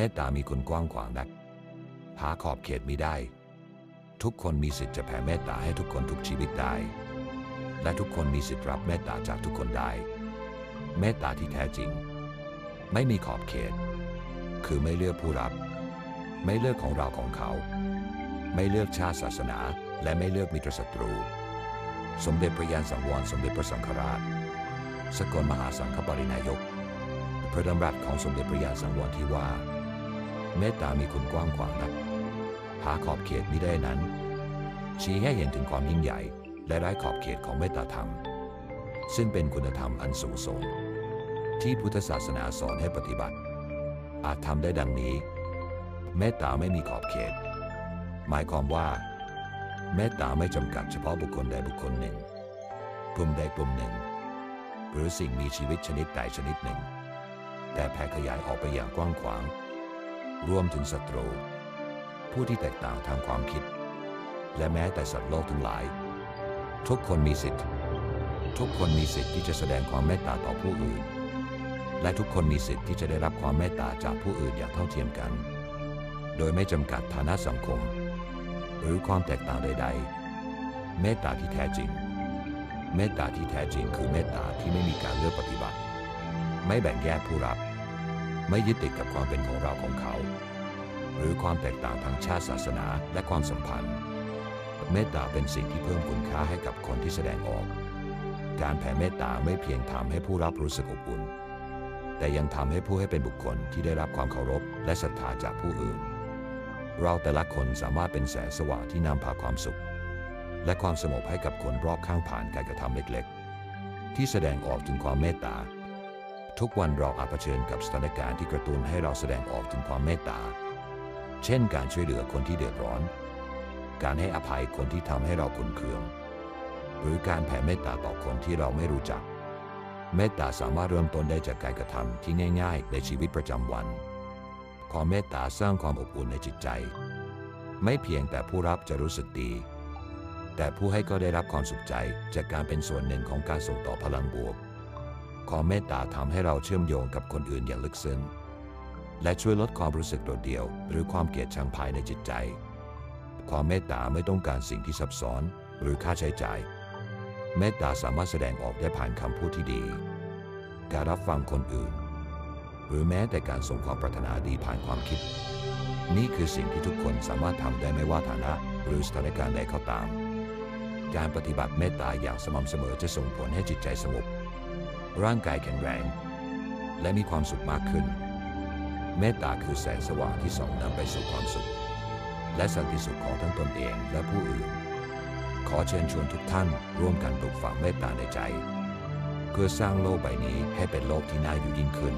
มตตามีคุณกว้างขวางนัก หาขอบเขตมิได้ ทุกคนมีสิทธิ์จะแผ่เมตตาให้ทุกคนทุกชีวิตได้ และทุกคนมีสิทธิ์รับเมตตาจากทุกคนได้ เมตตาที่แท้จริง ไม่มีขอบเขต คือไม่เลือกผู้รับ ไม่เลือกของเราของเขา ไม่เลือกชาติศาสนา และไม่เลือกมิตรศัตรู สมเด็จพระยานสังวรสมเด็จพระสังฆราช สกลมหาสังฆปรินายกพระดำรัสของสมเด็จพระยาสังวรที่ว่า เมตตามีคุณกว้างขวางนักหาขอบเขตมิได้นั้น ชี้ให้เห็นถึงความยิ่งใหญ่ และไร้ขอบเขตของเมตตาธรรม ซึ่งเป็นคุณธรรมอันสูงส่ง ที่พุทธศาสนาสอนให้ปฏิบัติ อาจทำได้ดังนี้ เมตตาไม่มีขอบเขต หมายความว่า เมตตาไม่จำกัดเฉพาะบุคคลใดบุคคลหนึ่งกลุ่มใดกลุ่มหนึ่ง หรือสิ่งมีชีวิตชนิดใดชนิดหนึ่ง แต่แผ่ขยายออกไปอย่างกว้างขวาง รวมถึงศัตรู ผู้ที่แตกต่างทางความคิด และแม้แต่สัตว์โลกทั้งหลาย ทุกคนมีสิทธิ์ ทุกคนมีสิทธิ์ที่จะแสดงความเมตตาต่อผู้อื่น และทุกคนมีสิทธิ์ที่จะได้รับความเมตตาจากผู้อื่นอย่างเท่าเทียมกัน โดยไม่จำกัดฐานะสังคม หรือความแตกต่างใด ๆ เมตตาที่แท้จริง เมตตาที่แท้จริงคือเมตตาที่ไม่มีการเลือกปฏิบัติ ไม่แบ่งแยกผู้รับ ไม่ยึดติดกับความเป็นของเราของเขา หรือความแตกต่างทางชาติศาสนาและความสัมพันธ์ เมตตาเป็นสิ่งที่เพิ่มคุณค่าให้กับคนที่แสดงออก การแผ่เมตตาไม่เพียงทำให้ผู้รับรู้สึกอบอุ่น แต่ยังทำให้ผู้ให้เป็นบุคคลที่ได้รับความเคารพและศรัทธาจากผู้อื่น เราแต่ละคนสามารถเป็นแสงสว่างที่นำพาความสุข และความสงบให้กับคนรอบข้างผ่านการกระทำเล็ก ๆ ที่แสดงออกถึงความเมตตา ทุกวันเราอาจเผชิญกับสถานการณ์ที่กระตุ้นให้เราแสดงออกถึงความเมตตา เช่นการช่วยเหลือคนที่เดือดร้อน การให้อภัยคนที่ทำให้เราขุนเคือง หรือการแผ่เมตตาต่อคนที่เราไม่รู้จัก เมตตาสามารถเริ่มต้นได้จากการกระทำที่ง่าย ๆ ในชีวิตประจำวัน ความเมตตาสร้างความอบอุ่นในจิตใจ ไม่เพียงแต่ผู้รับจะรู้สึกดี แต่ผู้ให้ก็ได้รับความสุขใจจากการเป็นส่วนหนึ่งของการส่งต่อพลังบวก ความเมตตาทำให้เราเชื่อมโยงกับคนอื่นอย่างลึกซึ้งและช่วยลดความรู้สึกโดดเดี่ยว หรือความเกลียดชังภายในจิตใจ ความเมตตาไม่ต้องการสิ่งที่ซับซ้อน หรือค่าใช้จ่าย เมตตาสามารถแสดงออกได้ผ่านคำพูดที่ดี การรับฟังคนอื่น หรือแม้แต่การส่งความปรารถนาดีผ่านความคิด นี่คือสิ่งที่ทุกคนสามารถทำได้ไม่ว่าฐานะ หรือสถานการณ์ใดก็ตาม การปฏิบัติเมตตาอย่างสม่ำเสมอจะส่งผลให้จิตใจสงบ ร่างกายแข็งแรง และมีความสุขมากขึ้น เมตตาคือแสงสว่างที่ส่องนำไปสู่ความสุข และสันติสุขของทั้งตนเองและผู้อื่น ขอเชิญชวนทุกท่านร่วมกันปลูกฝังเมตตาในใจ เพื่อสร้างโลกใบนี้ให้เป็นโลกที่น่าอยู่ยิ่งขึ้น